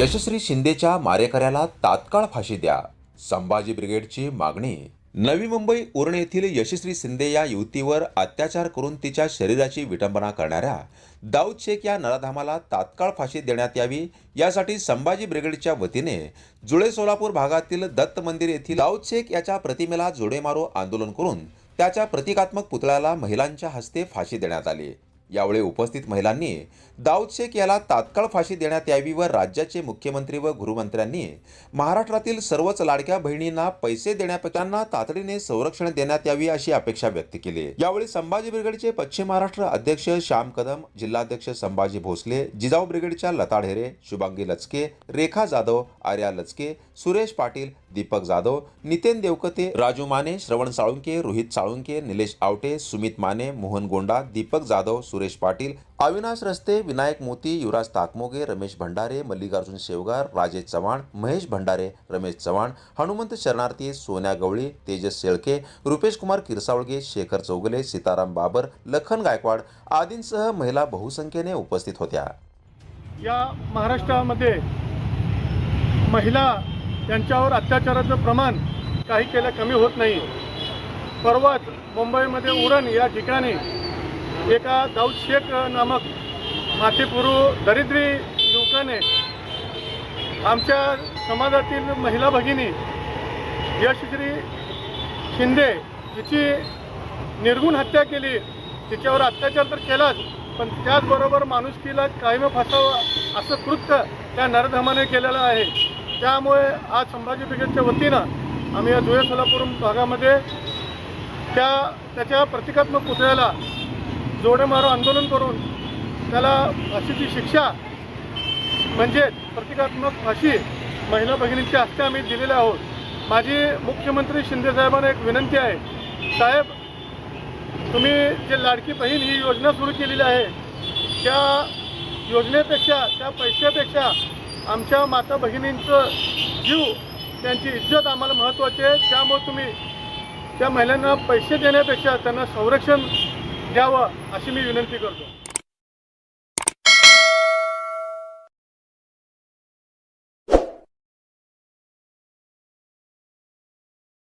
यशस्वी शिंदेच्या मारेकऱ्याला तात्काळ फाशी द्या. संभाजी ब्रिगेडची मागणी. नवी मुंबई उरण येथील यशस्वी शिंदे या युवतीवर अत्याचार करून तिच्या शरीराची विटंबना करणाऱ्या दाऊद शेख या नराधामाला तात्काळ फाशी देण्यात यावी यासाठी संभाजी ब्रिगेडच्या वतीने जुळे सोलापूर भागातील दत्त मंदिर येथील दाऊद शेख याच्या प्रतिमेला जोडे मारो आंदोलन करून त्याच्या प्रतिकात्मक पुतळ्याला महिलांच्या हस्ते फाशी देण्यात आली. यावेळी उपस्थित महिलांनी दाऊद शेख याला तात्काळ फाशी देण्यात यावी व राज्याचे मुख्यमंत्री व गृहमंत्र्यांनी महाराष्ट्रातील सर्वच लाडक्या बहिणींना पैसे देण्यापेक्षा तातडीने संरक्षण देण्यात यावी अशी अपेक्षा व्यक्त केली. यावेळी संभाजी ब्रिगेडचे पश्चिम महाराष्ट्र अध्यक्ष श्याम कदम जिल्हाध्यक्ष संभाजी भोसले जिजाऊ ब्रिगेडच्या लता ढेरे शुभांगी लचके रेखा जाधव आर्या लचके सुरेश पाटील दीपक जाधव नितेन देवकते राजू माने श्रवण साळुंके रोहित साळुंके निलेश आवटे सुमित माने मोहन गोंडा दीपक जाधव सुरेश पाटील अविनाश रस्ते विनायक मोती युवराज ताकमोगे रमेश भंडारे मल्लिकार्जुन शेवगार राजेश चव्हाण महेश भंडारे रमेश चव्हाण हनुमंत शरणार्थी सोन्या गवळी तेजस शेळके रुपेश कुमार किरसावळगे शेखर चौगले सीताराम बाबर लखन गायकवाड आदींसह महिला बहुसंख्येने उपस्थित होत्या. या महाराष्ट्रामध्ये महिला यांच्यावर अत्याचाराचं प्रमाण काही केलं कमी होत नाही. परवाच मुंबईमध्ये उरण या ठिकाणी एका दाऊद शेख नामक माथेपुरू दरिद्री युवकाने आमच्या समाजातील महिला भगिनी यशश्री शिंदे हिची निर्गुण हत्या केली. तिच्यावर अत्याचार तर केलाच पण त्याचबरोबर माणुसकीला कायम फसावं असं कृत्य त्या नरधमाने केलेलं आहे. त्यामुळे आज संभाजी ब्रिगेडच्या वतीनं आम्ही या धुळे सोलापूर भागामध्ये त्या त्याच्या प्रतिकात्मक पुतळ्याला जोडेमारो आंदोलन करून त्याला फाशीची शिक्षा म्हणजे प्रतिकात्मक फाशी महिला भगिनींच्या हस्ते आम्ही दिलेल्या आहोत. माझी मुख्यमंत्री शिंदेसाहेबांना एक विनंती आहे. साहेब तुम्ही जे लाडकी बहीण ही योजना सुरू केलेली आहे त्या योजनेपेक्षा त्या पैशापेक्षा आमच्या माता भगिनींचं जीव त्यांची इज्जत आम्हाला महत्त्वाची आहे. त्यामुळे तुम्ही त्या महिलांना पैसे देण्यापेक्षा त्यांना संरक्षण द्यावं अशी मी विनंती करतो.